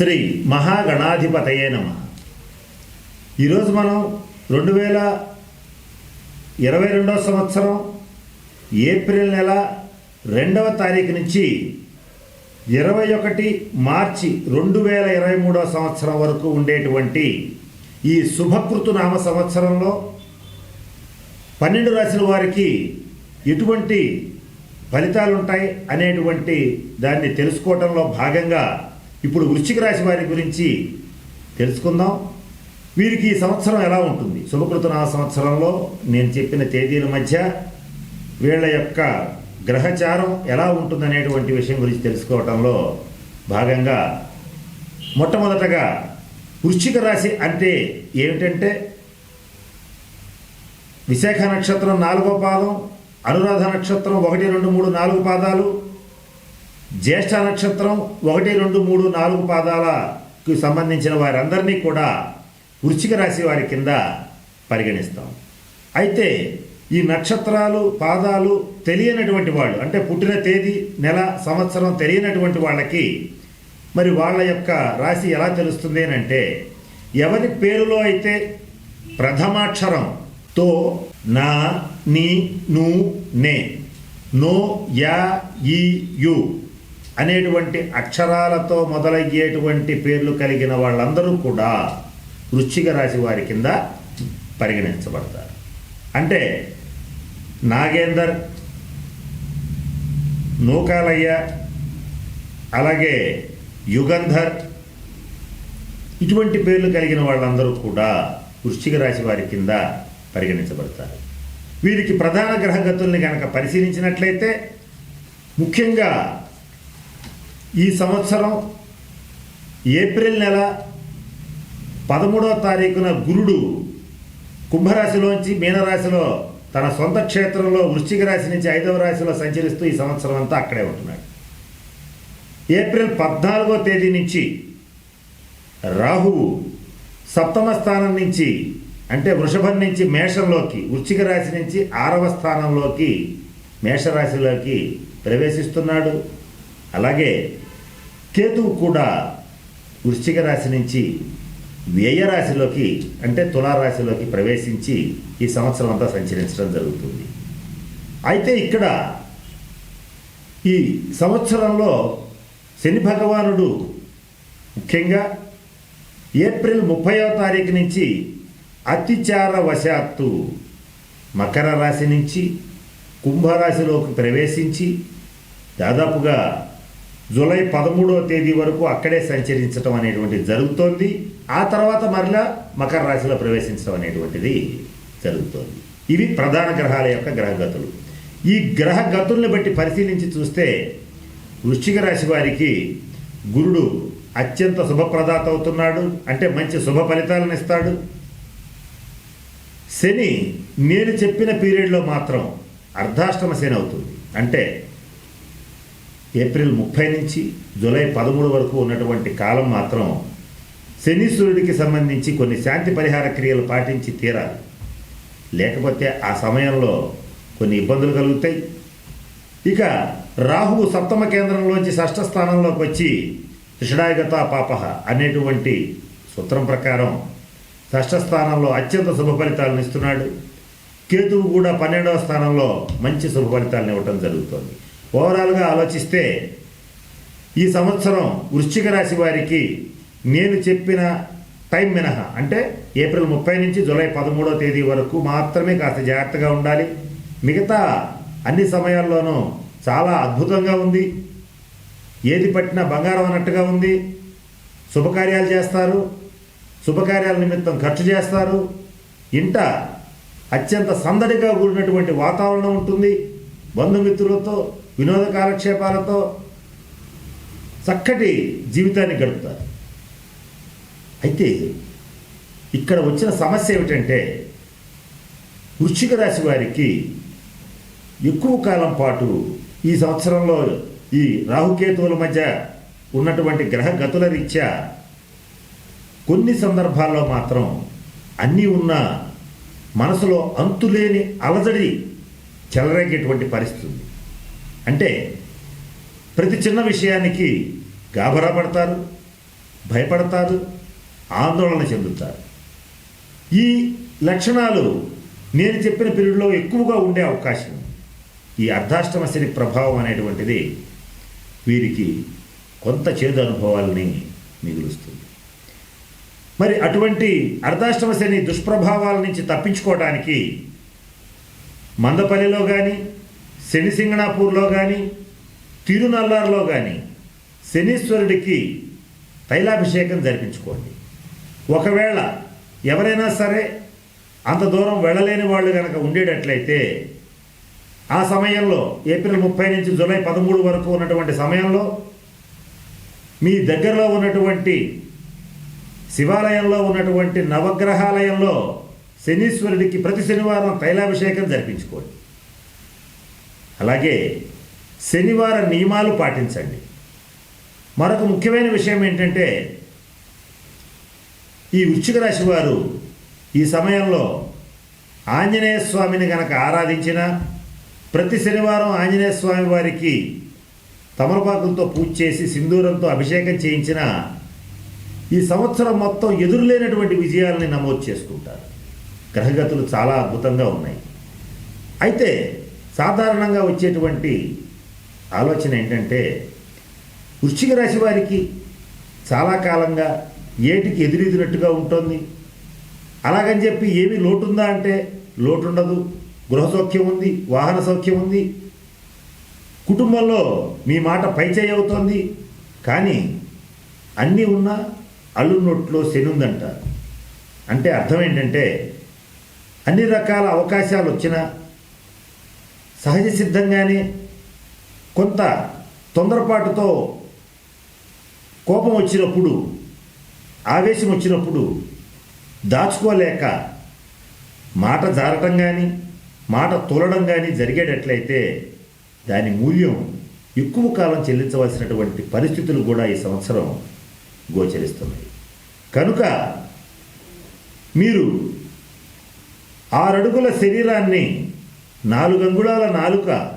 శ్రీ మహాగణాధిపతయే నమ. ఈరోజు మనం రెండు వేల ఇరవై రెండవ సంవత్సరం ఏప్రిల్ నెల రెండవ తారీఖు నుంచి ఇరవై ఒకటి మార్చి రెండు వేల ఇరవై మూడవ సంవత్సరం వరకు ఉండేటువంటి ఈ శుభకృతు నామ సంవత్సరంలో పన్నెండు రాసిన వారికి ఎటువంటి ఫలితాలుంటాయి అనేటువంటి దాన్ని తెలుసుకోవడంలో భాగంగా ఇప్పుడు వృశ్చిక రాశి వారి గురించి తెలుసుకుందాం. వీరికి ఈ సంవత్సరం ఎలా ఉంటుంది? శుభకృత నామ సంవత్సరంలో నేను చెప్పిన తేదీల మధ్య వీళ్ళ యొక్క గ్రహచారం ఎలా ఉంటుందనేటువంటి విషయం గురించి తెలుసుకోవటంలో భాగంగా మొట్టమొదటగా వృశ్చిక రాశి అంటే ఏమిటంటే విశాఖ నక్షత్రం నాలుగో పాదం అనురాధ నక్షత్రం ఒకటి రెండు మూడు నాలుగు పాదాలు జ్యేష్ఠ నక్షత్రం ఒకటి రెండు మూడు నాలుగు పాదాలకు సంబంధించిన వారందరినీ కూడా వృశ్చిక రాశి వారి కింద పరిగణిస్తాం. అయితే ఈ నక్షత్రాలు పాదాలు తెలియనటువంటి వాళ్ళు అంటే పుట్టిన తేదీ నెల సంవత్సరం తెలియనటువంటి వాళ్ళకి మరి వాళ్ళ యొక్క రాశి ఎలా తెలుస్తుంది అని అంటే ఎవరి పేరులో అయితే ప్రథమాక్షరం తో నా నీ ను నే నో యా ఈ యు అనేటువంటి అక్షరాలతో మొదలయ్యేటువంటి పేర్లు కలిగిన వాళ్ళందరూ కూడా వృశ్చిక రాశి వారి కింద పరిగణించబడతారు. అంటే నాగేందర్ నూకాలయ్య అలాగే యుగంధర్ ఇటువంటి పేర్లు కలిగిన వాళ్ళందరూ కూడా వృశ్చిక రాశి వారి కింద పరిగణించబడతారు. వీరికి ప్రధాన గ్రహగతుల్ని కనుక పరిశీలించినట్లయితే ముఖ్యంగా ఈ సంవత్సరం ఏప్రిల్ నెల పదమూడవ తారీఖున గురుడు కుంభరాశిలోంచి మీనరాశిలో తన సొంత క్షేత్రంలో వృశ్చిక రాశి నుంచి ఐదవ రాశిలో సంచరిస్తూ ఈ సంవత్సరం అంతా అక్కడే ఉంటున్నాడు. ఏప్రిల్ పద్నాలుగో తేదీ నుంచి రాహువు సప్తమ స్థానం నుంచి అంటే వృషభం నుంచి మేషంలోకి వృశ్చిక రాశి నుంచి ఆరవ స్థానంలోకి మేషరాశిలోకి ప్రవేశిస్తున్నాడు. అలాగే కేతువు కూడా వృశ్చిక రాశి నుంచి వ్యయ రాశిలోకి అంటే తులారాశిలోకి ప్రవేశించి ఈ సంవత్సరం అంతా సంచరించడం జరుగుతుంది. అయితే ఇక్కడ ఈ సంవత్సరంలో శని భగవానుడు ముఖ్యంగా ఏప్రిల్ ముప్పైవ తారీఖు నుంచి అతిచార వశాత్తు మకర రాశి నుంచి కుంభరాశిలోకి ప్రవేశించి దాదాపుగా జూలై పదమూడవ తేదీ వరకు అక్కడే సంచరించడం అనేటువంటిది జరుగుతోంది. ఆ తర్వాత మరలా మకర రాశిలో ప్రవేశించడం అనేటువంటిది జరుగుతోంది. ఇవి ప్రధాన గ్రహాల యొక్క గ్రహగతులు. ఈ గ్రహ గతుల్ని బట్టి పరిశీలించి చూస్తే వృశ్చిక రాశి వారికి గురుడు అత్యంత శుభప్రదాత అవుతున్నాడు. అంటే మంచి శుభ ఫలితాలను ఇస్తాడు. శని నేను చెప్పిన పీరియడ్లో మాత్రం అర్ధాష్టమ శని అవుతుంది. అంటే ఏప్రిల్ ముప్పై నుంచి జూలై పదమూడు వరకు ఉన్నటువంటి కాలం మాత్రం శనీశ్వరుడికి సంబంధించి కొన్ని శాంతి పరిహార క్రియలు పాటించి తీరాలి. లేకపోతే ఆ సమయంలో కొన్ని ఇబ్బందులు కలుగుతాయి. ఇక రాహువు సప్తమ కేంద్రంలోంచి షష్ఠ స్థానంలోకి వచ్చి త్రిషడాయగత పాప అనేటువంటి సూత్రం ప్రకారం షష్ఠ స్థానంలో అత్యంత శుభ ఫలితాలను ఇస్తున్నాడు. కేతువు కూడా పన్నెండవ స్థానంలో మంచి శుభ ఫలితాలను ఇవ్వటం జరుగుతోంది. ఓవరాల్గా ఆలోచిస్తే ఈ సంవత్సరం వృశ్చిక రాశి వారికి నేను చెప్పిన టైం మినహా అంటే ఏప్రిల్ ముప్పై నుంచి జూలై పదమూడవ తేదీ వరకు మాత్రమే కాస్త జాగ్రత్తగా ఉండాలి. మిగతా అన్ని సమయాల్లోనూ చాలా అద్భుతంగా ఉంది. ఏది పట్టినా బంగారం అన్నట్టుగా ఉంది. శుభకార్యాలు చేస్తారు. శుభకార్యాల నిమిత్తం ఖర్చు చేస్తారు. ఇంట అత్యంత సందడిగా కూడినటువంటి వాతావరణం ఉంటుంది. బంధుమిత్రులతో వినోద కాలక్షేపాలతో చక్కటి జీవితాన్ని గడుపుతారు. అయితే ఇక్కడ వచ్చిన సమస్య ఏమిటంటే వృశ్చిక రాశి వారికి ఎక్కువ కాలం పాటు ఈ సంవత్సరంలో ఈ రాహుకేతువుల మధ్య ఉన్నటువంటి గ్రహ గతుల రీత్యా కొన్ని సందర్భాల్లో మాత్రం అన్నీ ఉన్న మనసులో అంతులేని అలజడి చెలరేగేటువంటి పరిస్థితి అంటే ప్రతి చిన్న విషయానికి గాబరా పడతారు భయపడతారు ఆందోళన చెందుతారు. ఈ లక్షణాలు నేను చెప్పిన పీరియడ్లో ఎక్కువగా ఉండే అవకాశం ఈ అర్ధాష్టమ శని ప్రభావం అనేటువంటిది వీరికి కొంత చేదు అనుభవాలని మిగులుస్తుంది. మరి అటువంటి అర్ధాష్టమ శని దుష్ప్రభావాల నుంచి తప్పించుకోవడానికి మందపల్లిలో కానీ శని సింగణాపూర్లో కానీ తిరునల్లార్లో కానీ శనీశ్వరుడికి తైలాభిషేకం జరిపించుకోండి. ఒకవేళ ఎవరైనా సరే అంత దూరం వెళ్ళలేని వాళ్ళు కనుక ఉండేటట్లయితే ఆ సమయంలో ఏప్రిల్ ముప్పై నుంచి జూలై పదమూడు వరకు ఉన్నటువంటి సమయంలో మీ దగ్గరలో ఉన్నటువంటి శివాలయంలో ఉన్నటువంటి నవగ్రహాలయంలో శనీశ్వరుడికి ప్రతి శనివారం తైలాభిషేకం జరిపించుకోండి. అలాగే శనివార నియమాలు పాటించండి. మరొక ముఖ్యమైన విషయం ఏంటంటే ఈ వృశ్చిక రాశి వారు ఈ సమయంలో ఆంజనేయ స్వామిని గనక ఆరాధించిన ప్రతి శనివారం ఆంజనేయ స్వామి వారికి తమలపాకులతో పూజ చేసి సింధూరంతో అభిషేకం చేయించిన ఈ సంవత్సరం మొత్తం ఎదురులేనటువంటి విజయాలని నమోదు చేసుకుంటారు. గ్రహగతులు చాలా అద్భుతంగా ఉన్నాయి. అయితే సాధారణంగా వచ్చేటువంటి ఆలోచన ఏంటంటే వృశ్చిక రాశి వారికి చాలా కాలంగా ఏటికి ఎదురెదినట్టుగా ఉంటుంది. అలాగని చెప్పి ఏమి లోటుందా అంటే లోటు ఉండదు గృహ సౌఖ్యం ఉంది వాహన సౌఖ్యం ఉంది. కుటుంబంలో మీ మాట పైచేయి అవుతోంది. కానీ అన్నీ ఉన్నా అల్లు నోట్లో శని అంటే అర్థం ఏంటంటే అన్ని రకాల అవకాశాలు వచ్చినా సహజ సిద్ధంగానే కొంత తొందరపాటుతో కోపం వచ్చినప్పుడు ఆవేశం వచ్చినప్పుడు దాచుకోలేక మాట జారటం కానీ మాట తోలడం కానీ జరిగేటట్లయితే దాని మూల్యం ఎక్కువ కాలం చెల్లించవలసినటువంటి పరిస్థితులు కూడా ఈ సంవత్సరం గోచరిస్తున్నాయి. కనుక మీరు ఆరడుగుల శరీరాన్ని నాలుగు అంగుళాల నాలుక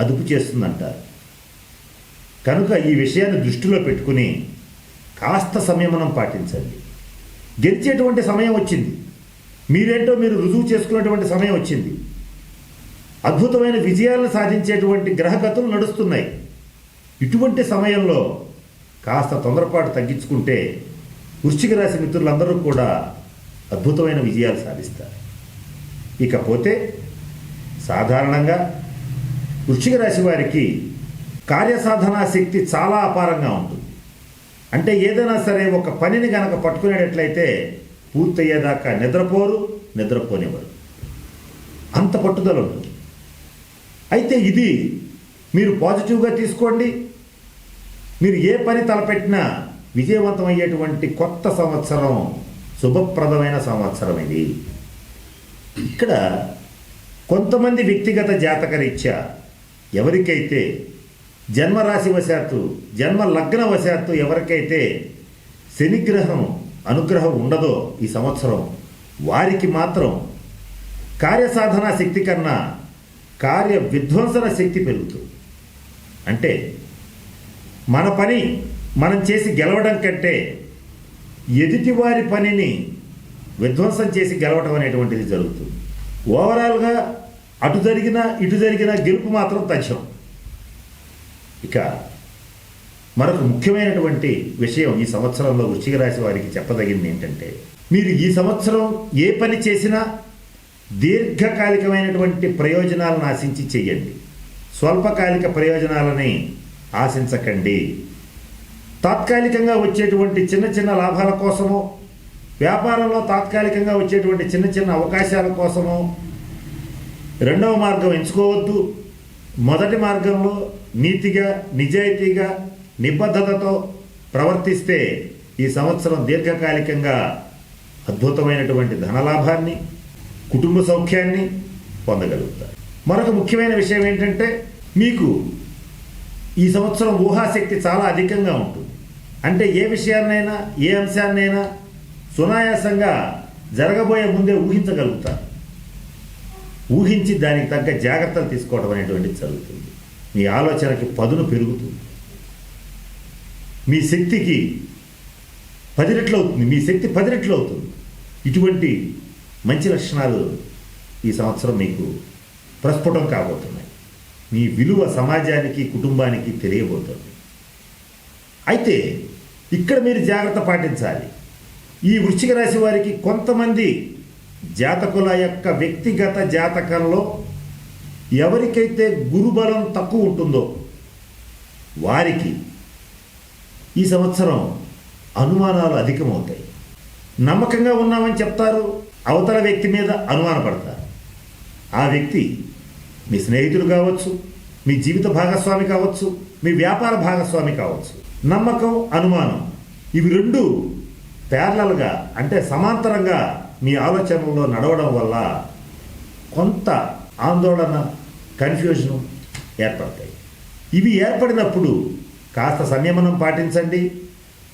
అదుపు చేస్తుందంటారు. కనుక ఈ విషయాన్ని దృష్టిలో పెట్టుకుని కాస్త సంయమనం పాటించండి. గెలిచేటువంటి సమయం వచ్చింది. మీరేంటో మీరు రుజువు చేసుకునేటువంటి సమయం వచ్చింది. అద్భుతమైన విజయాలను సాధించేటువంటి గ్రహకథలు నడుస్తున్నాయి. ఇటువంటి సమయంలో కాస్త తొందరపాటు తగ్గించుకుంటే వృశ్చిక రాశి మిత్రులందరూ కూడా అద్భుతమైన విజయాలు సాధిస్తారు. ఇకపోతే సాధారణంగా వృశ్చిక రాశి వారికి కార్యసాధనా శక్తి చాలా అపారంగా ఉంటుంది. అంటే ఏదైనా సరే ఒక పనిని గనక పట్టుకునేటట్లయితే పూర్తయ్యేదాకా నిద్రపోరు నిద్రపోనివ్వరు. అంత పట్టుదల ఉంటుంది. అయితే ఇది మీరు పాజిటివ్గా తీసుకోండి. మీరు ఏ పని తలపెట్టినా విజయవంతం అయ్యేటువంటి కొత్త సంవత్సరం శుభప్రదమైన సంవత్సరం ఇది. ఇక్కడ కొంతమంది వ్యక్తిగత జాతకరీత్యా ఎవరికైతే జన్మరాశి వశాత్తు జన్మ లగ్న వశాత్తు ఎవరికైతే శనిగ్రహం అనుగ్రహం ఉండదో ఈ సంవత్సరం వారికి మాత్రం కార్యసాధన శక్తి కన్నా కార్య విధ్వంసన శక్తి పెరుగుతుంది. అంటే మన పని మనం చేసి గెలవడం కంటే ఎదుటివారి పనిని విధ్వంసం చేసి గెలవడం అనేటువంటిది జరుగుతుంది. ఓవరాల్గా అటు జరిగిన ఇటు జరిగిన గెలుపు మాత్రం తథ్యం ఇక మరొక ముఖ్యమైనటువంటి విషయం ఈ సంవత్సరంలో వృశ్చిక రాశి వారికి చెప్పదగింది ఏంటంటే మీరు ఈ సంవత్సరం ఏ పని చేసినా దీర్ఘకాలికమైనటువంటి ప్రయోజనాలను ఆశించి చేయండి. స్వల్పకాలిక ప్రయోజనాలని ఆశించకండి. తాత్కాలికంగా వచ్చేటువంటి చిన్న చిన్న లాభాల కోసమో వ్యాపారంలో తాత్కాలికంగా వచ్చేటువంటి చిన్న చిన్న అవకాశాల కోసము రెండవ మార్గం ఎంచుకోవద్దు. మొదటి మార్గంలో నీతిగా నిజాయితీగా నిబద్ధతతో ప్రవర్తిస్తే ఈ సంవత్సరం దీర్ఘకాలికంగా అద్భుతమైనటువంటి ధనలాభాన్ని కుటుంబ సౌఖ్యాన్ని పొందగలుగుతారు. మరొక ముఖ్యమైన విషయం ఏంటంటే మీకు ఈ సంవత్సరం ఊహాశక్తి చాలా అధికంగా ఉంటుంది. అంటే ఏ విషయాన్నైనా ఏ అంశాన్నైనా సునాయాసంగా జరగబోయే ముందే ఊహించగలుగుతారు ఊహించి దానికి తగ్గ జాగ్రత్తలు తీసుకోవడం అనేటువంటిది జరుగుతుంది. మీ ఆలోచనకి పదును పెరుగుతుంది. మీ శక్తికి పది రెట్లు అవుతుంది. మీ శక్తి పది రెట్లు అవుతుంది. ఇటువంటి మంచి లక్షణాలు ఈ సంవత్సరం మీకు ప్రస్ఫుటం కాబోతున్నాయి. మీ విలువ సమాజానికి కుటుంబానికి తెలియబోతుంది. అయితే ఇక్కడ మీరు జాగ్రత్త పాటించాలి. ఈ వృశ్చిక రాశి వారికి కొంతమంది జాతకుల యొక్క వ్యక్తిగత జాతకంలో ఎవరికైతే గురుబలం తక్కువ ఉంటుందో వారికి ఈ సంవత్సరం అనుమానాలు అధికమవుతాయి. నమ్మకంగా ఉన్నామని చెప్తారు అవతల వ్యక్తి మీద అనుమానపడతారు. ఆ వ్యక్తి మీ స్నేహితుడు కావచ్చు మీ జీవిత భాగస్వామి కావచ్చు మీ వ్యాపార భాగస్వామి కావచ్చు. నమ్మకం అనుమానం ఇవి రెండు ప్యారలల్గా అంటే సమాంతరంగా మీ ఆలోచనలో నడవడం వల్ల కొంత ఆందోళన కన్ఫ్యూజన్ ఏర్పడతాయి. ఇవి ఏర్పడినప్పుడు కాస్త సంయమనం పాటించండి.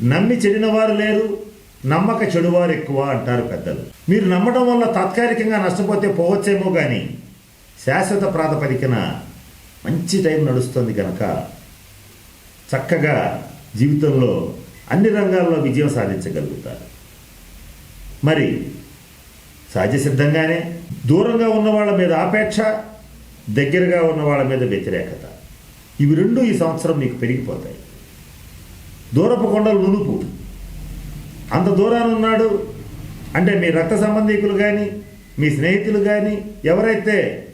నమ్మి చెడినవారు లేరు నమ్మక చెడువారు ఎక్కువ అంటారు పెద్దలు. మీరు నమ్మడం వల్ల తాత్కాలికంగా నష్టపోతే పోవచ్చేమో కానీ శాశ్వత ప్రాతిపదికన మంచి టైం నడుస్తుంది కనుక చక్కగా జీవితంలో అన్ని రంగాల్లో విజయం సాధించగలుగుతారు. మరి సహజసిద్ధంగానే దూరంగా ఉన్న వాళ్ళ మీద ఆపేక్ష దగ్గరగా ఉన్న వాళ్ళ మీద వ్యతిరేకత. ఇవి రెండు ఈ సంవత్సరం మీకు పెరిగిపోతాయి. దూరపు కొండలు నునుపు. అంత దూరాన ఉన్నాడు అంటే మీ రక్త సంబంధికులు కానీ మీ స్నేహితులు కానీ ఎవరైతే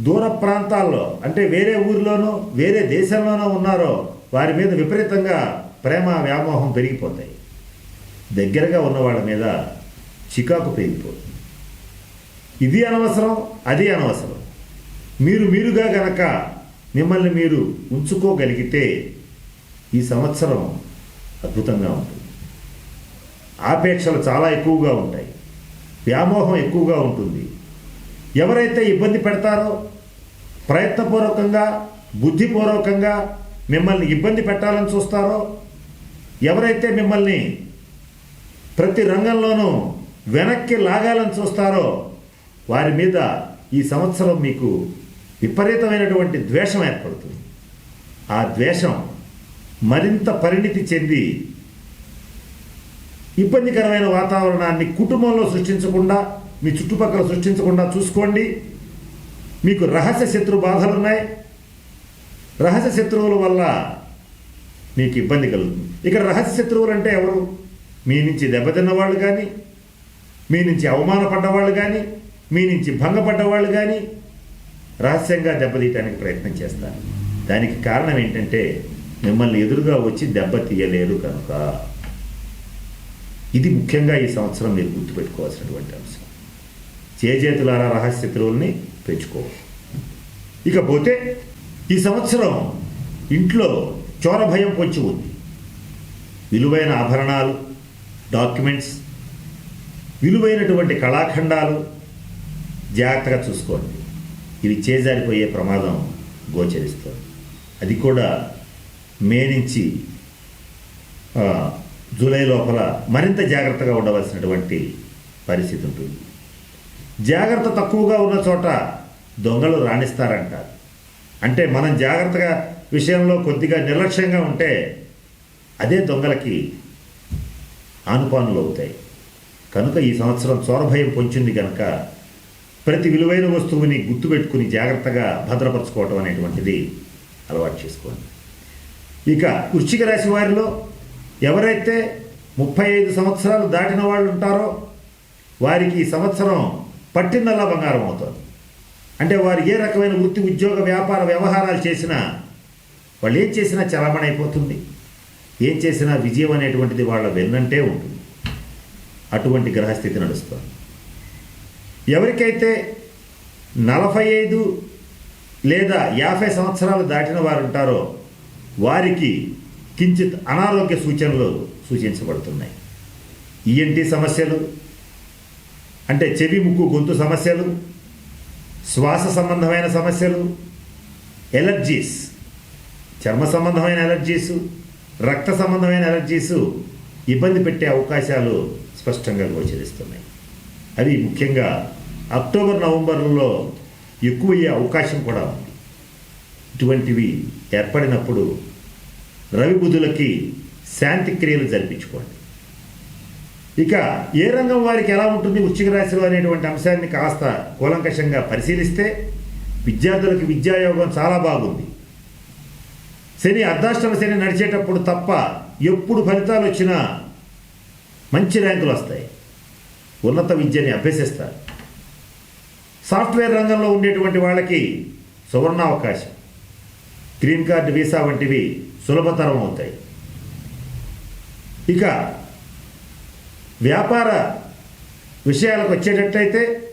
దూర ప్రాంతాల్లో అంటే వేరే ఊరిలోనో వేరే దేశంలోనో ఉన్నారో వారి మీద విపరీతంగా ప్రేమ వ్యామోహం పెరిగిపోతాయి. దగ్గరగా ఉన్న వాళ్ళ మీద చికాకు పెరిగిపోతుంది. ఇది అనవసరం అది అనవసరం. మీరు మీరుగా గనక మిమ్మల్ని మీరు ఉంచుకోగలిగితే ఈ సంవత్సరం అద్భుతంగా ఉంటుంది. ఆపేక్షలు చాలా ఎక్కువగా ఉంటాయి. వ్యామోహం ఎక్కువగా ఉంటుంది. ఎవరైతే ఇబ్బంది పెడతారో ప్రయత్నపూర్వకంగా బుద్ధిపూర్వకంగా మిమ్మల్ని ఇబ్బంది పెట్టాలని చూస్తారో ఎవరైతే మిమ్మల్ని ప్రతి రంగంలోనూ వెనక్కి లాగాలని చూస్తారో వారి మీద ఈ సంవత్సరం మీకు విపరీతమైనటువంటి ద్వేషం ఏర్పడుతుంది. ఆ ద్వేషం మరింత పరిణితి చెంది ఇబ్బందికరమైన వాతావరణాన్ని కుటుంబంలో సృష్టించకుండా మీ చుట్టుపక్కల సృష్టించకుండా చూసుకోండి. మీకు రహస్య శత్రు బాధలు ఉన్నాయి రహస్య శత్రువుల వల్ల మీకు ఇబ్బంది కలుగుతుంది. ఇక్కడ రహస్య శత్రువులు అంటే ఎవరు? మీ నుంచి దెబ్బతిన్న వాళ్ళు కానీ మీ నుంచి అవమానపడ్డవాళ్ళు కానీ మీ నుంచి భంగపడ్డ వాళ్ళు కానీ రహస్యంగా దెబ్బతీయటానికి ప్రయత్నం చేస్తారు. దానికి కారణం ఏంటంటే మిమ్మల్ని ఎదురుగా వచ్చి దెబ్బ తీయలేరు కనుక. ఇది ముఖ్యంగా ఈ సంవత్సరం మీరు గుర్తుపెట్టుకోవాల్సినటువంటి అంశం. చేజేతులారా రహస్య శత్రువుల్ని పెంచుకోవాలి ఇకపోతే ఈ సంవత్సరం ఇంట్లో చోర భయం పొంచి ఉంది. విలువైన ఆభరణాలు డాక్యుమెంట్స్ విలువైనటువంటి కళాఖండాలు జాగ్రత్తగా చూసుకోండి. ఇవి చేజారిపోయే ప్రమాదం గోచరిస్తుంది. అది కూడా మే నుంచి జూలై లోపల మరింత జాగ్రత్తగా ఉండవలసినటువంటి పరిస్థితి ఉంటుంది. జాగ్రత్త తక్కువగా ఉన్న చోట దొంగలు రాణిస్తారంటారు. అంటే మనం జాగ్రత్తగా విషయంలో కొద్దిగా నిర్లక్ష్యంగా ఉంటే అదే దొంగలకి ఆనుపానులు అవుతాయి కనుక ఈ సంవత్సరం చోరభయం పొంచింది కనుక ప్రతి విలువైన వస్తువుని గుర్తుపెట్టుకుని జాగ్రత్తగా భద్రపరచుకోవటం అనేటువంటిది అలవాటు చేసుకోండి. ఇక వృశ్చిక రాశి వారిలో ఎవరైతే ముప్పై ఐదు సంవత్సరాలు దాటిన వాళ్ళు ఉంటారో వారికి ఈ సంవత్సరం పట్టిందల్లా బంగారం అవుతుంది. అంటే వారు ఏ రకమైన వృత్తి ఉద్యోగ వ్యాపార వ్యవహారాలు చేసినా వాళ్ళు ఏం చేసినా చలామణి అయిపోతుంది ఏం చేసినా విజయం అనేటువంటిది వాళ్ళ వెన్నంటే ఉంటుంది. అటువంటి గ్రహస్థితి నడుస్తుంది. ఎవరికైతే నలభై ఐదు లేదా యాభై సంవత్సరాలు దాటిన వారు ఉంటారో వారికి కించిత్ అనారోగ్య సూచనలు సూచించబడుతున్నాయి. ఈఎన్టీ సమస్యలు అంటే చెవి ముక్కు గొంతు సమస్యలు శ్వాస సంబంధమైన సమస్యలు ఎలర్జీస్ చర్మ సంబంధమైన ఎలర్జీసు రక్త సంబంధమైన అలర్జీస్ ఇబ్బంది పెట్టే అవకాశాలు స్పష్టంగా గోచరిస్తున్నాయి. అవి ముఖ్యంగా అక్టోబర్ నవంబర్లో ఎక్కువయ్యే అవకాశం కూడా ఉంది. ఇటువంటివి ఏర్పడినప్పుడు రవి బుధులకి శాంతి క్రియలు జరిపించుకోండి. ఇక ఏ రంగం వారికి ఎలా ఉంటుంది వృశ్చిక రాశిలో అనేటువంటి అంశాన్ని కాస్త కూలంకషంగా పరిశీలిస్తే విద్యార్థులకు విద్యాయోగం చాలా బాగుంది. శని అర్ధాష్టమ శని నడిచేటప్పుడు తప్ప ఎప్పుడు ఫలితాలు వచ్చినా మంచి ర్యాంకులు వస్తాయి. ఉన్నత విద్యని అభ్యసిస్తారు. సాఫ్ట్వేర్ రంగంలో ఉండేటువంటి వాళ్ళకి సువర్ణావకాశం. గ్రీన్ కార్డు వీసా వంటివి సులభతరం అవుతాయి. ఇక వ్యాపార విషయాలకు వచ్చేటట్లయితే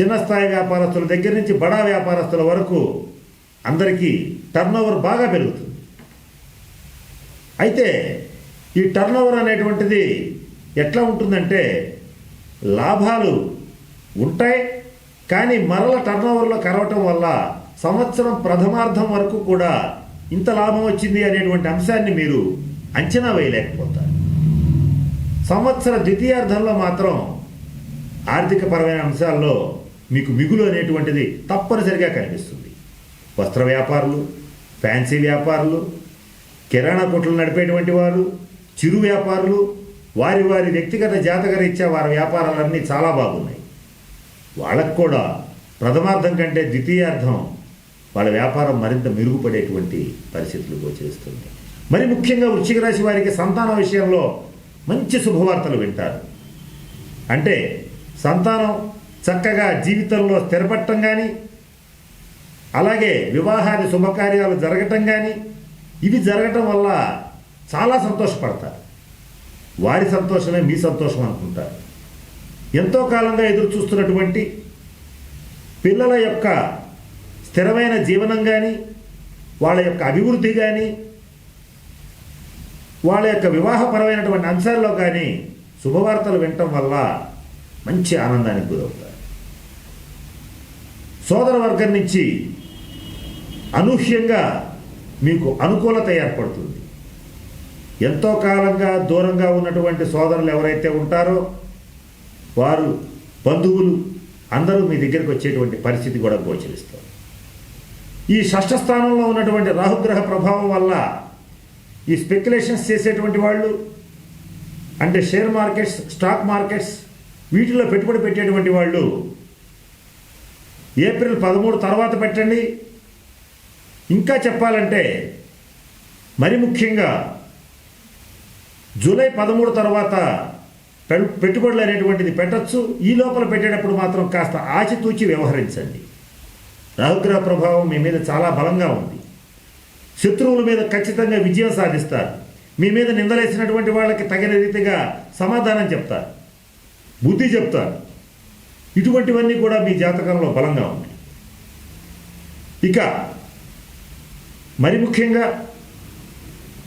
చిన్న స్థాయి వ్యాపారస్తుల దగ్గర నుంచి బడా వ్యాపారస్తుల వరకు అందరికీ టర్నోవర్ బాగా పెరుగుతుంది. అయితే ఈ టర్నోవర్ అనేటువంటిది ఎట్లా ఉంటుందంటే లాభాలు ఉంటాయి కానీ మరల టర్నోవర్లో కరవటం వల్ల సంవత్సరం ప్రథమార్థం వరకు కూడా ఇంత లాభం వచ్చింది అనేటువంటి అంశాన్ని మీరు అంచనా వేయలేకపోతారు. సంవత్సర ద్వితీయార్థంలో మాత్రం ఆర్థికపరమైన అంశాల్లో మీకు మిగులు అనేటువంటిది తప్పనిసరిగా కనిపిస్తుంది. వస్త్ర వ్యాపారులు ఫ్యాన్సీ వ్యాపారులు కిరాణా కొట్లు నడిపేటువంటి వారు చిరు వ్యాపారులు వారి వారి వ్యక్తిగత జాతక వారి వ్యాపారాలన్నీ చాలా బాగున్నాయి. వాళ్ళకు కూడా ప్రథమార్థం కంటే ద్వితీయార్థం వాళ్ళ వ్యాపారం మరింత మెరుగుపడేటువంటి పరిస్థితులు గోచరిస్తుంది. మరి ముఖ్యంగా వృశ్చిక రాశి వారికి సంతాన విషయంలో మంచి శుభవార్తలు వింటారు. అంటే సంతానం చక్కగా జీవితంలో స్థిరపడటం కానీ అలాగే వివాహాది శుభకార్యాలు జరగటం కానీ ఇవి జరగటం వల్ల చాలా సంతోషపడతారు. వారి సంతోషమే మీ సంతోషం అనుకుంటారు. ఎంతో కాలంగా ఎదురు చూస్తున్నటువంటి పిల్లల యొక్క స్థిరమైన జీవనం కానీ వాళ్ళ యొక్క అభివృద్ధి కానీ వాళ్ళ యొక్క వివాహపరమైనటువంటి అంశాల్లో కానీ శుభవార్తలు వినటం వల్ల మంచి ఆనందానికి గురవుతారు. సోదర వర్గం నుంచి అనూహ్యంగా మీకు అనుకూలత ఏర్పడుతుంది. ఎంతో కాలంగా దూరంగా ఉన్నటువంటి సోదరులు ఎవరైతే ఉంటారో వారు బంధువులు అందరూ మీ దగ్గరికి వచ్చేటువంటి పరిస్థితి కూడా గోచరిస్తారు ఈ షష్ఠ స్థానంలో ఉన్నటువంటి రాహుగ్రహ ప్రభావం వల్ల ఈ స్పెక్యులేషన్స్ చేసేటువంటి వాళ్ళు అంటే షేర్ మార్కెట్స్ స్టాక్ మార్కెట్స్ వీటిలో పెట్టుబడి పెట్టేటువంటి వాళ్ళు ఏప్రిల్ పదమూడు తర్వాత పెట్టండి ఇంకా చెప్పాలంటే మరి ముఖ్యంగా జూలై పదమూడు తర్వాత పె- పెట్టుబడులు అనేటువంటిది పెట్టచ్చు. ఈ లోపల పెట్టేటప్పుడు మాత్రం కాస్త ఆచితూచి వ్యవహరించండి. రాహుగ్రహ ప్రభావం మీ మీద చాలా బలంగా ఉంది. శత్రువుల మీద ఖచ్చితంగా విజయం సాధిస్తారు. మీ మీద నిందలేసినటువంటి వాళ్ళకి తగిన రీతిగా సమాధానం చెప్తారు. బుద్ధి చెప్తారు. ఇటువంటివన్నీ కూడా మీ జాతకంలో బలంగా ఉన్నాయి. ఇక మరి ముఖ్యంగా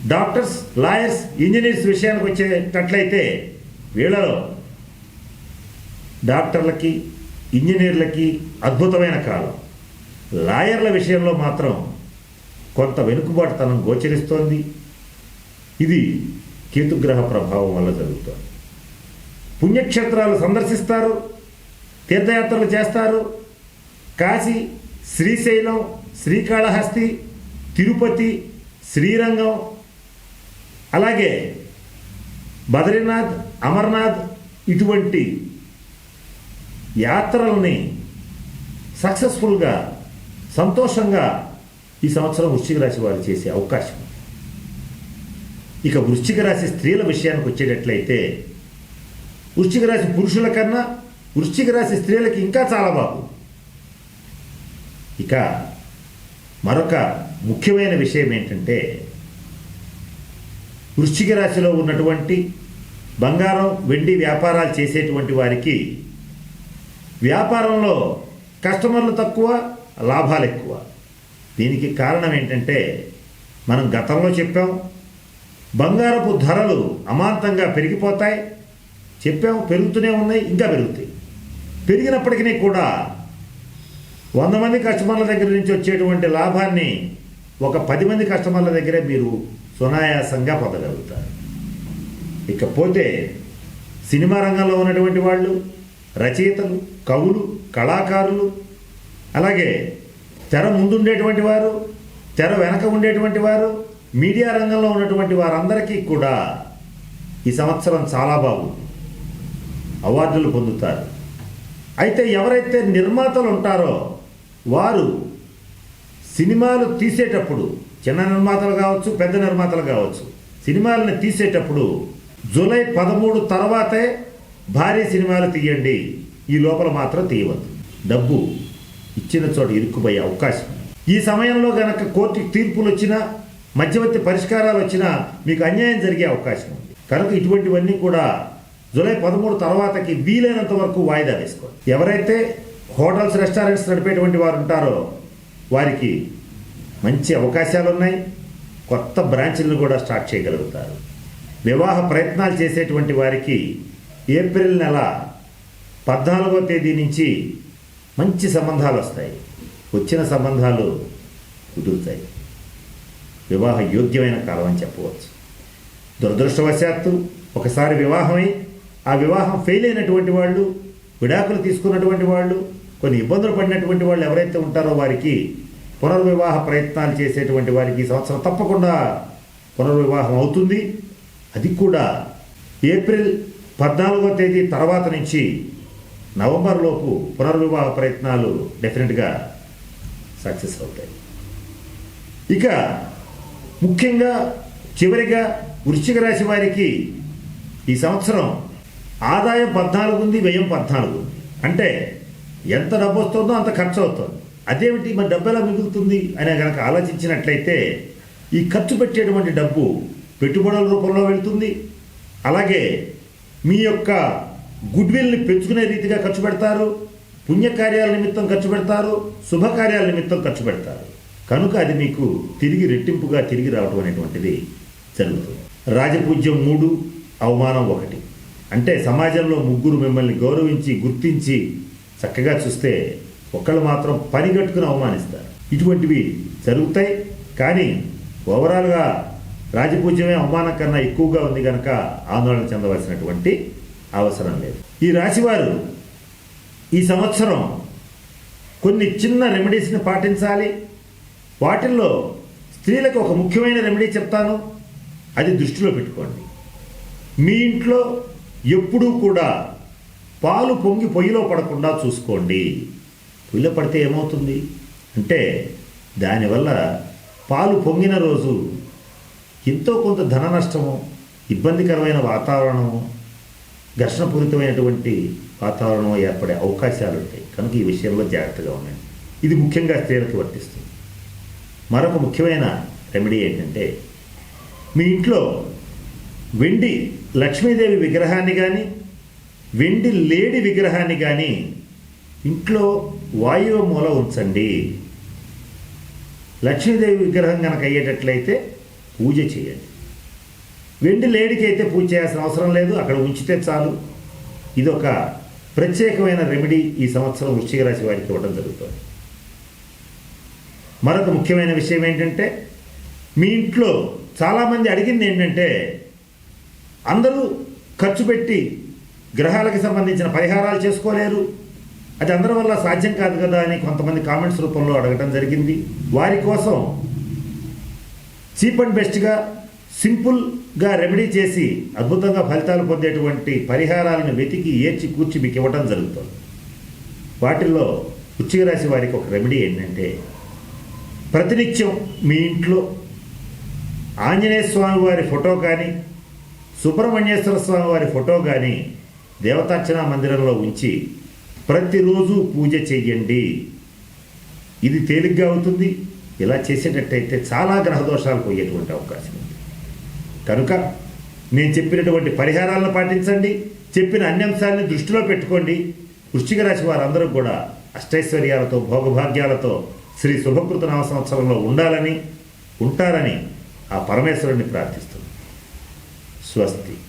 డాక్టర్స్ లాయర్స్ ఇంజనీర్స్ విషయానికి వచ్చేటట్లయితే వీళ్ళలో డాక్టర్లకి ఇంజనీర్లకి అద్భుతమైన కాలం. లాయర్ల విషయంలో మాత్రం కొంత వెనుకబాటుతనం గోచరిస్తోంది. ఇది కేతుగ్రహ ప్రభావం వల్ల జరుగుతోంది. పుణ్యక్షేత్రాలు సందర్శిస్తారు తీర్థయాత్రలు చేస్తారు. కాశీ శ్రీశైలం శ్రీకాళహస్తి తిరుపతి శ్రీరంగం అలాగే బద్రీనాథ్ అమర్నాథ్ ఇటువంటి యాత్రల్ని సక్సెస్ఫుల్గా సంతోషంగా ఈ సంవత్సరం వృశ్చిక రాశి వారు చేసే అవకాశం. ఇక వృశ్చిక రాశి స్త్రీల విషయానికి వచ్చేటట్లయితే వృశ్చిక రాశి పురుషుల కన్నా వృశ్చిక రాశి స్త్రీలకి ఇంకా చాలా బాగు. ఇక మరొక ముఖ్యమైన విషయం ఏంటంటే వృశ్చిక రాశిలో ఉన్నటువంటి బంగారం వెండి వ్యాపారాలు చేసేటువంటి వారికి వ్యాపారంలో కస్టమర్లు తక్కువ లాభాలు ఎక్కువ. దీనికి కారణం ఏంటంటే మనం గతంలో చెప్పాం బంగారపు ధరలు అమాంతంగా పెరిగిపోతాయి చెప్పాం పెరుగుతూనే ఉన్నాయి ఇంకా పెరుగుతాయి. పెరిగినప్పటికీ కూడా వంద మంది కస్టమర్ల దగ్గర నుంచి వచ్చేటువంటి లాభాన్ని ఒక పది మంది కస్టమర్ల దగ్గరే మీరు సునాయాసంగా పొందగలుగుతారు. ఇకపోతే సినిమా రంగంలో ఉన్నటువంటి వాళ్ళు రచయితలు కవులు కళాకారులు అలాగే తెర ముందుండేటువంటి వారు తెర వెనక ఉండేటువంటి వారు మీడియా రంగంలో ఉన్నటువంటి వారందరికీ కూడా ఈ సంవత్సరం చాలా బాగుంది. అవార్డులు పొందుతారు. అయితే ఎవరైతే నిర్మాతలు ఉంటారో వారు సినిమాలు తీసేటప్పుడు చిన్న నిర్మాతలు కావచ్చు పెద్ద నిర్మాతలు కావచ్చు సినిమాలను తీసేటప్పుడు జూలై పదమూడు తర్వాతే భారీ సినిమాలు తీయండి. ఈ లోపల మాత్రం తీయవద్దు. డబ్బు ఇచ్చిన చోట ఇరుక్కుపోయే అవకాశం. ఈ సమయంలో గనక కోర్టుకి తీర్పులు వచ్చినా మధ్యవర్తి పరిష్కారాలు వచ్చినా మీకు అన్యాయం జరిగే అవకాశం ఉంది. కనుక ఇటువంటివన్నీ కూడా జూలై పదమూడు తర్వాతకి వీలైనంత వరకు వాయిదా వేసుకోండి. ఎవరైతే హోటల్స్ రెస్టారెంట్స్ నడిపేటువంటి వారు ఉంటారో వారికి మంచి అవకాశాలు ఉన్నాయి కొత్త బ్రాంచ్లను కూడా స్టార్ట్ చేయగలుగుతారు. వివాహ ప్రయత్నాలు చేసేటువంటి వారికి ఏప్రిల్ నెల పద్నాలుగో తేదీ నుంచి మంచి సంబంధాలు వస్తాయి. వచ్చిన సంబంధాలు కుదురుతాయి. వివాహ యోగ్యమైన కాలం అని చెప్పవచ్చు. దురదృష్టవశాత్తు ఒకసారి వివాహమై ఆ వివాహం ఫెయిల్ అయినటువంటి వాళ్ళు విడాకులు తీసుకున్నటువంటి వాళ్ళు కొన్ని ఇబ్బందులు పడినటువంటి వాళ్ళు ఎవరైతే ఉంటారో వారికి పునర్వివాహ ప్రయత్నాలు చేసేటువంటి వారికి ఈ సంవత్సరం తప్పకుండా పునర్వివాహం అవుతుంది. అది కూడా ఏప్రిల్ పద్నాలుగో తేదీ తర్వాత నుంచి నవంబర్లోపు పునర్వివాహ ప్రయత్నాలు డెఫినెట్గా సక్సెస్ అవుతాయి. ఇక ముఖ్యంగా చివరిగా వృశ్చిక రాశి వారికి ఈ సంవత్సరం ఆదాయం పద్నాలుగు ఉంది వ్యయం పద్నాలుగు ఉంది. అంటే ఎంత డబ్బు వస్తుందో అంత ఖర్చు అవుతుంది. అదేమిటి మరి డబ్బు ఎలా మిగులుతుంది అని కనుక ఆలోచించినట్లయితే ఈ ఖర్చు పెట్టేటువంటి డబ్బు పెట్టుబడుల రూపంలో వెళుతుంది. అలాగే మీ యొక్క గుడ్విల్ని పెంచుకునే రీతిగా ఖర్చు పెడతారు. పుణ్యకార్యాల నిమిత్తం ఖర్చు పెడతారు. శుభకార్యాల నిమిత్తం ఖర్చు పెడతారు. కనుక అది మీకు తిరిగి రెట్టింపుగా తిరిగి రావడం అనేటువంటిది జరుగుతుంది. రాజపూజ్యం మూడు అవమానం ఒకటి. అంటే సమాజంలో ముగ్గురు మిమ్మల్ని గౌరవించి గుర్తించి చక్కగా చూస్తే ఒకళ్ళు మాత్రం పనిగట్టుకుని అవమానిస్తారు. ఇటువంటివి జరుగుతాయి. కానీ ఓవరాల్గా రాజపూజ్యమే అవమానం కన్నా ఎక్కువగా ఉంది కనుక ఆందోళన చెందవలసినటువంటి అవసరం లేదు. ఈ రాశివారు ఈ సంవత్సరం కొన్ని చిన్న రెమెడీస్ని పాటించాలి. వాటిల్లో స్త్రీలకు ఒక ముఖ్యమైన రెమెడీ చెప్తాను. అది దృష్టిలో పెట్టుకోండి. మీ ఇంట్లో ఎప్పుడూ కూడా పాలు పొంగి పొయ్యిలో పడకుండా చూసుకోండి. పొయ్యిలో పడితే ఏమవుతుంది? అంటే దానివల్ల పాలు పొంగిన రోజు ఎంతో కొంత ధన నష్టము ఇబ్బందికరమైన వాతావరణము ఘర్షణపూరితమైనటువంటి వాతావరణం ఏర్పడే అవకాశాలు ఉంటాయి కనుక ఈ విషయంలో జాగ్రత్తగా ఉండండి. ఇది ముఖ్యంగా స్త్రీలకు వర్తిస్తుంది. మరొక ముఖ్యమైన రెమెడీ ఏంటంటే మీ ఇంట్లో వెండి లక్ష్మీదేవి విగ్రహాన్ని కానీ వెండి లేడి విగ్రహాన్ని కానీ ఇంట్లో వాయువ మూల ఉంచండి. లక్ష్మీదేవి విగ్రహం కనుక అయ్యేటట్లయితే పూజ చేయండి. వెండి లేడికి అయితే పూజ చేయాల్సిన అవసరం లేదు అక్కడ ఉంచితే చాలు. ఇదొక ప్రత్యేకమైన రెమెడీ ఈ సంవత్సరం వృశ్చిక రాశి వారికి ఇవ్వడం జరుగుతుంది. మరొక ముఖ్యమైన విషయం ఏంటంటే మీ ఇంట్లో చాలామంది అడిగింది ఏంటంటే అందరూ ఖర్చు పెట్టి గ్రహాలకు సంబంధించిన పరిహారాలు చేసుకోలేరు. అది అందరి వల్ల సాధ్యం కాదు కదా అని కొంతమంది కామెంట్స్ రూపంలో అడగటం జరిగింది. వారి కోసం చీప్ అండ్ బెస్ట్గా సింపుల్గా రెమెడీ చేసి అద్భుతంగా ఫలితాలు పొందేటువంటి పరిహారాలను వెతికి ఏర్చి కూర్చి మీకు ఇవ్వటం జరుగుతుంది. వాటిల్లో వృశ్చిక రాశి వారికి ఒక రెమెడీ ఏంటంటే ప్రతినిత్యం మీ ఇంట్లో ఆంజనేయ స్వామి వారి ఫోటో కానీ సుబ్రహ్మణ్యేశ్వర స్వామి వారి ఫోటో కానీ దేవతార్చన మందిరంలో ఉంచి ప్రతిరోజు పూజ చెయ్యండి. ఇది తేలిగ్గా అవుతుంది. ఇలా చేసేటట్టయితే చాలా గ్రహ దోషాలు పోయేటువంటి అవకాశం ఉంది. కనుక నేను చెప్పినటువంటి పరిహారాలను పాటించండి. చెప్పిన అన్ని అంశాలని దృష్టిలో పెట్టుకోండి. వృశ్చిక రాశి వారందరూ కూడా అష్టైశ్వర్యాలతో భోగభాగ్యాలతో శ్రీ శుభకృత నామ సంవత్సరంలో ఉండాలని ఉంటారని ఆ పరమేశ్వరుని ప్రార్థిస్తుంది స్వస్తి.